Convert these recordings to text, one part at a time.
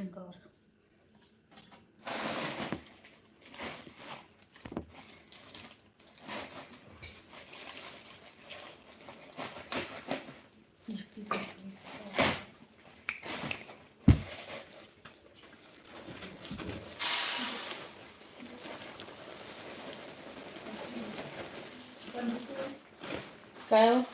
ng gaur. Kyle?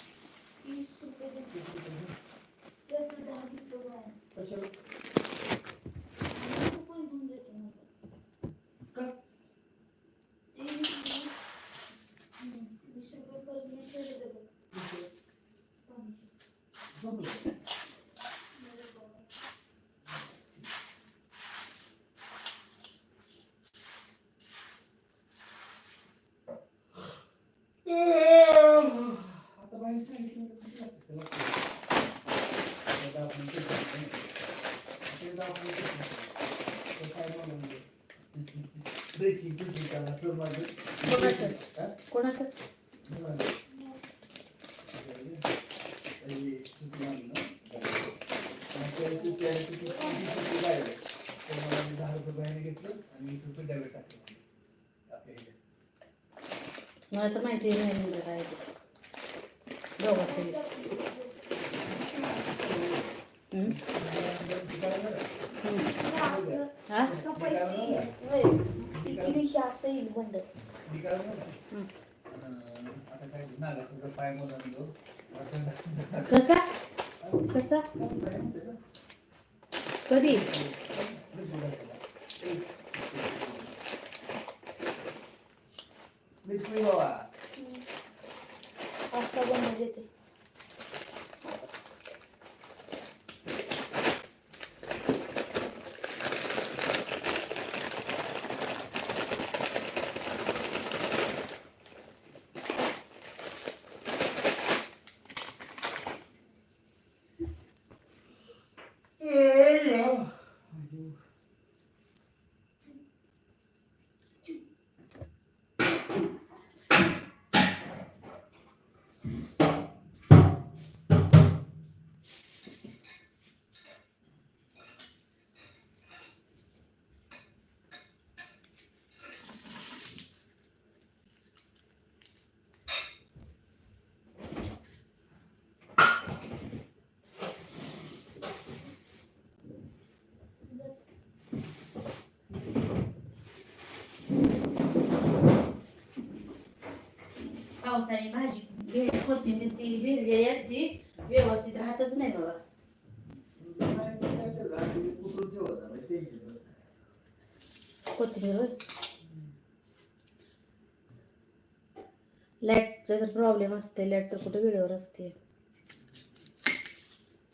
कोणाचं मला तर माहिती नाही म्हणजे काय ते. दोघांचं हा? कसा? कसा? कधी? पावसाने भाजी कोथिंबीर ती भिजलेली असती व्यवस्थित राहतच नाही बघा कोथिंबीर लाईटचा जर प्रॉब्लेम असते लाइट तर कुठे वेळेवर असते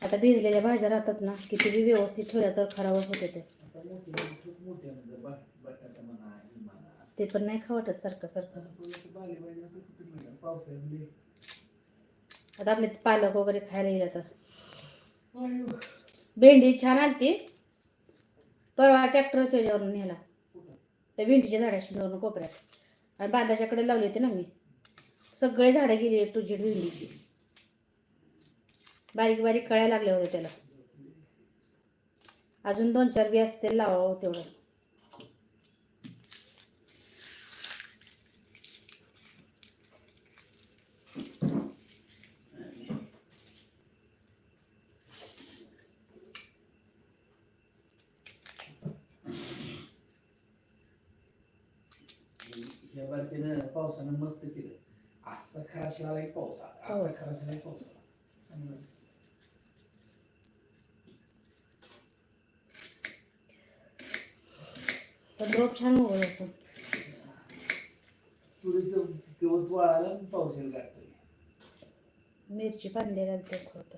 आता भिजलेल्या भाज्या राहतात ना कितीही व्यवस्थित ठेवल्या तर खराबच होते ते ते पण नाही खावटत वाटत सारखं सारखं आता आपले पालक वगैरे खायला येईल आता भेंडी छान आणते परवा ट्रॅक्टर त्याच्यावरून नेला. त्या भेंडीच्या झाडाशी लावून कोपऱ्यात. आणि बांधाच्याकडे लावली होती ना मी. सगळे झाडं गेली टू भेंडीची. बारीक बारीक कळ्या लागल्या होत्या त्याला. अजून दोन चार बी असतील लावावं तेवढं. पावसानं मस्त केलं. आता खराश लावाय पाऊस आता हो. खराश लावाय पाऊस चांगलं. पण रोप छान उगवत होतं. तुरीचं गवत पाऊस येईल मिरची घालते खत.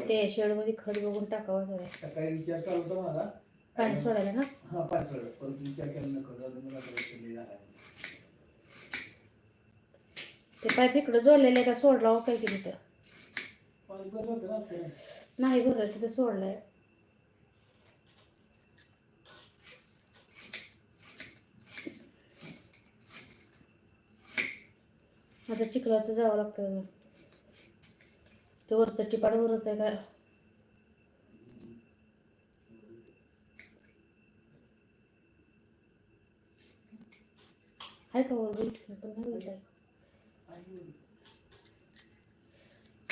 ते शेडमध्ये खत बघून टाकावं जरा. सकाळी विचार चालू होता माझा पाणी सोडायला ना? हा पाच वेळा परंतु विचार केला नको मला आता विचार नाही झाला. ते पाईप इकडं जोडलेलं का सोडला काय की तिथं? भरलं नाही भरायचं तिथं सोडलंय. आता चिखलाचं जावं लागतं. ते वरचं टिपाड वरच आहे का आहे का वर उलटी पण नाही उलटाय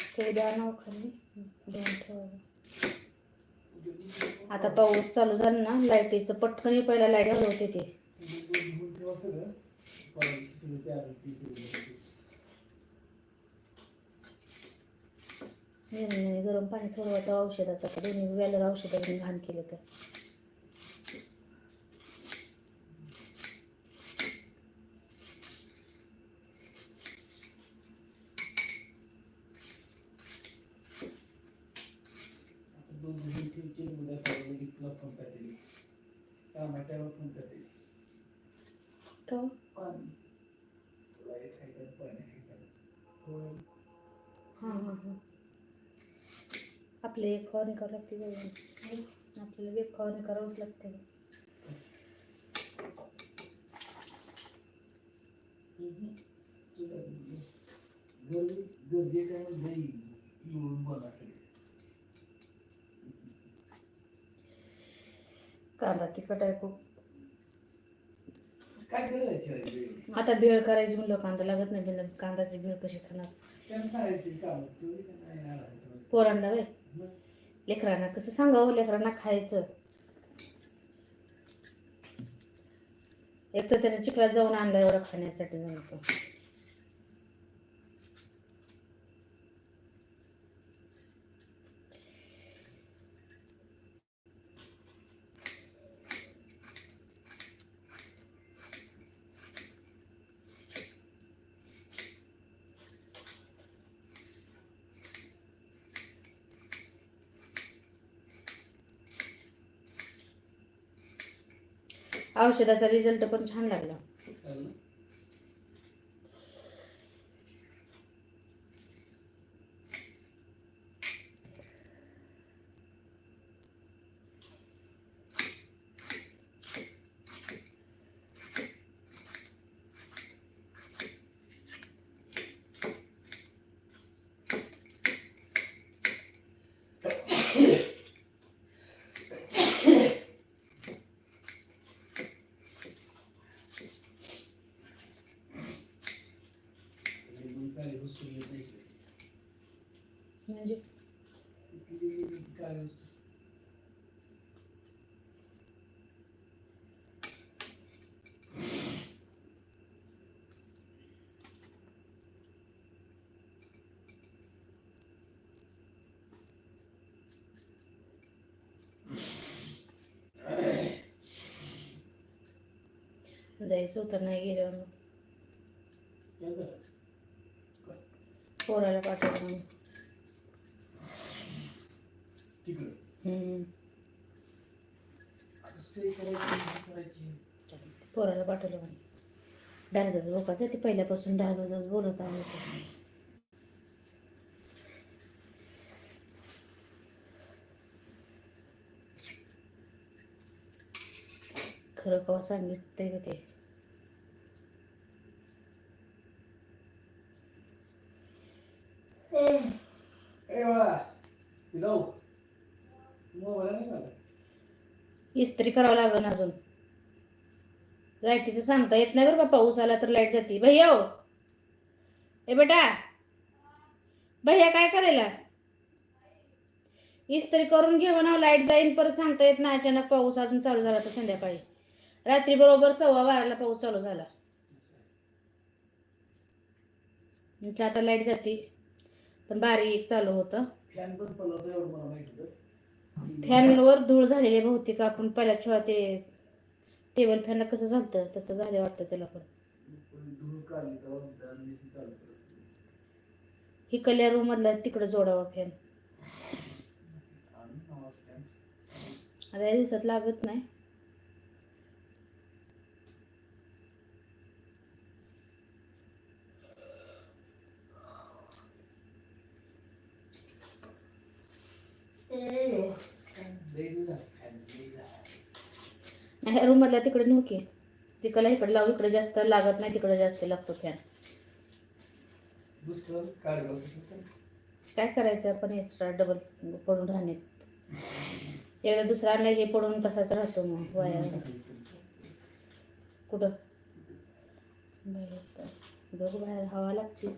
ते द्या नाव खाली दोन ठेवा आता पाऊस चालू झाला ना लाईटीचं पटकन पहिला लाइट घालवते ते. नाही, गरम पाणी थोडं वाटतं औषधाचं. दोन्ही वेळेला औषधाने घाण केलं तर टमाट्यावर पण करते का पाणी लाइट आहे का पाणी आहे का होय. हां हां हां आपले एक फवारणी करावं लागते. आपल्याला एक फवारणी करावंच लागते. कांदा तिखट आहे खूप. आता भेळ करायची म्हणलं कांदा लागत नाही बिना कांद्याची भेळ कशी खाणार? पोरांना वे लेकरांना कसं सांगावं? लेकरांना खायचं. एक तर त्याने चिखलात जाऊन आणला एवढं खाण्यासाठी जमतो औषधाचा रिझल्ट पण छान लागला काय वस्तू येत नाही म्हणजे काय वस्तू जायचं होतं नाही गेल्यावर. मग पोराला पाठवलं करायची पोराला पाठवलं म्हणून. डाळगाचं बोकाचं ते पहिल्यापासून डाळगाच बोलत आहे ते. खरं का ते ए बाळा तिला मोबाईल नाही का इस्त्री करावं लागेल अजून. लाईटीचं सांगता येत नाही बरं का पाऊस आला तर लाइट जाते. भैया हो. ए बेटा भैया काय करायला? इस्त्री करून घेऊ ना लाइट जाईन परत सांगता येत नाही अचानक पाऊस अजून चालू झाला तर संध्याकाळी. रात्री बरोबर सव्वा बाराला पाऊस चालू झाला. म्हटलं आता लाइट जाते पण बारीक चालू होतं. फॅनवर धूळ झालेली बहुतेक आपण पहिल्या जेव्हा ते टेबल फॅनला कसं झालं तसं झालं वाटतं त्याला पण. धूळ ही कल्या रूम मधला तिकडे जोडावा फॅन आता या दिवसात लागत नाही. ह्या रूम मधला तिकडे नेऊ की तिकडला इकडे लावू इकडे जास्त लागत नाही तिकडे जास्त लागतो फॅन. काय करायचं आपण एक्स्ट्रा डबल पडून राहणे? एकदा दुसरा आणला हे पडून तसाच राहतो मग वाया. कुठं? बघ बाहेर हवा लागते.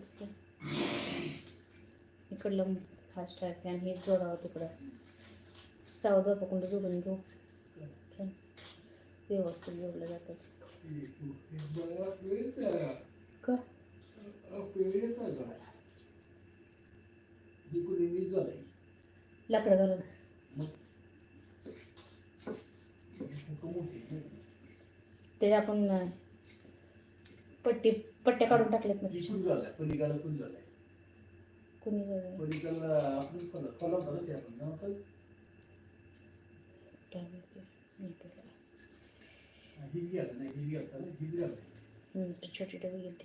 इकडलं फास्ट आहे फॅन हे जोडावं तिकडं. सावध बापाकडं जोडून घेऊ? व्यवस्थित जोडलं जातं का? लाकडं घालून ते आपण पट्टी पट्ट्या काढून टाकल्यात ना त्याच्या. कुणी हम्म, ते छोटे डबे घेऊन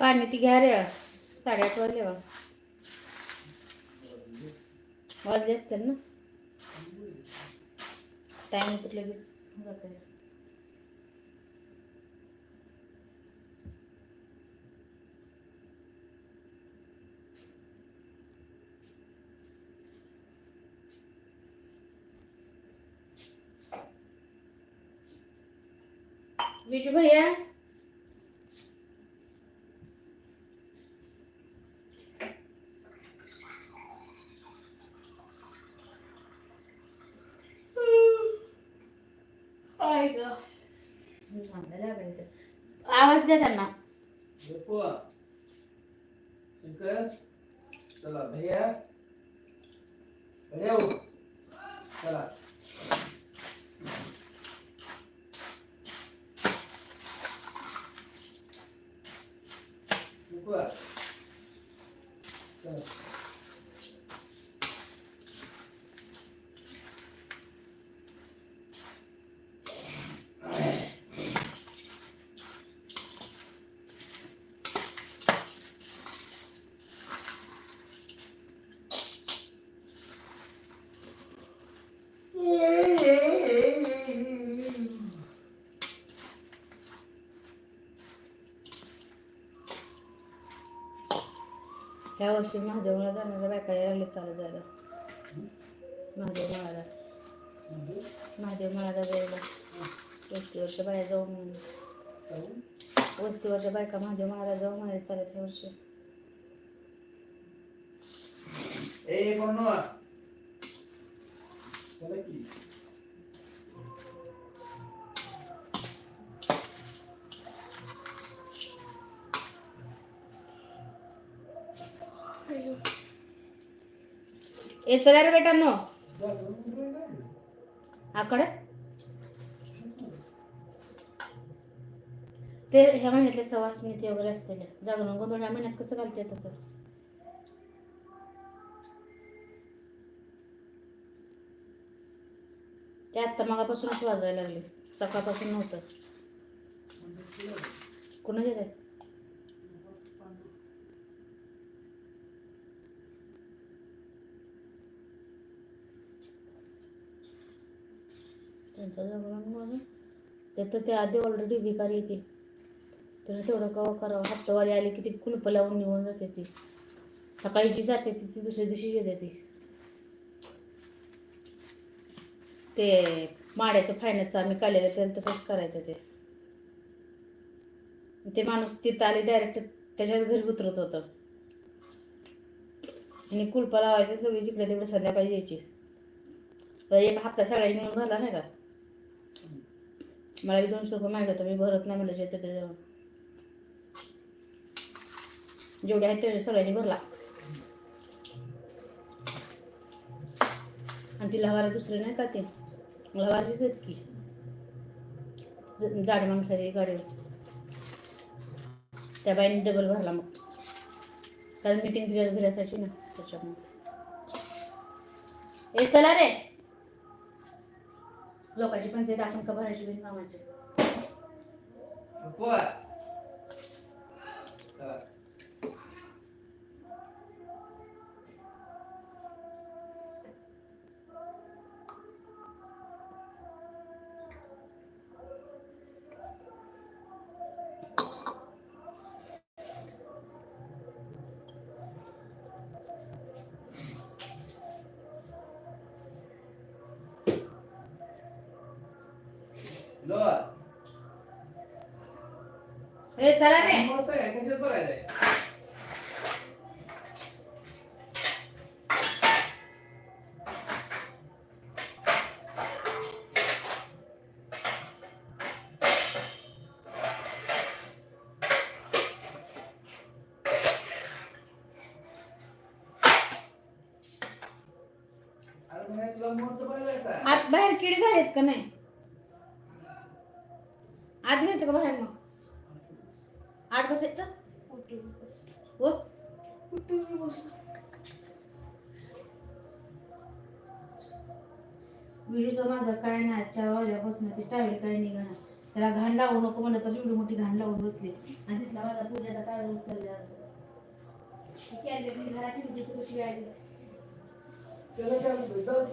पाणी ती घ्या रे. साडेआठ वाजले बघ. वाजले असतील ना? टाईम तर लगेच विजू भैया? काय ग आवाज द्या त्यांना. चला भैया. भैया हो. चला रुको. चला. ह्या वर्षी महादेवला जाणाऱ्या बायका यायला लागले चालू जायला. महादेव मळाला. महादेव मळाला जायला. वस्तीवरच्या बाया म्हणून वस्तीवरच्या बायका महादेव मळाला जाऊ म्हणाले चालत ह्या वर्षी ए चला रे बेटांनो. आकड आकडे ते ह्या महिन्यातले सवास ते वगैरे असते जागरण गोंधळ ह्या महिन्यात कसं घालते तसं? ते आत्ता मागापासूनच वाजायला लागले. सकाळपासून नव्हतं. कुणाच्या ते त्यांचं जागरण बघा. ते तर ते आधी ऑलरेडी भिकारी येते. तर तेवढं कवा करावं? हप्तावारी आली की ती कुलप लावून निघून जाते ती. सकाळी जी जाते ती ती दुसऱ्या दिवशी येते ती. ते माड्याचं फायनाचं आम्ही काढलेलं तर तसंच करायचं ते. ते माणूस तिथं आले डायरेक्ट त्याच्याच घरी उतरत होतं. आणि कुलपा लावायचे सगळी जिकडे तिकडे संध्याकाळी यायची. तर एक हप्ता सगळ्यांनी मिळून झाला नाही का? मला एक दोनशे रुपये मागितलं होतं मी भरत नाही म्हणलं शेतात त्याच्यावर जेवढे आहेत तेवढे सगळ्यांनी भरला. आणि ती लवारा दुसरे नाही का ते? लहावाराचीच आहेत की. जाड माणसाची गाडीवर त्या बाईने डबल भरला मग. कारण मीटिंग तिच्या घरी असायची ना त्याच्यामुळे. ए चला रे. लोकांची पंचायत आपण का भरायची बिन कामाची तुला मोठं बघायचं आत बाहेर किडे झालेत का नाही? जाऊन बसले. आणि तिथला माझा पूजाचा काळ उचलला. कॅलरी घराची कशी आली. त्याला काय म्हणतो जाऊ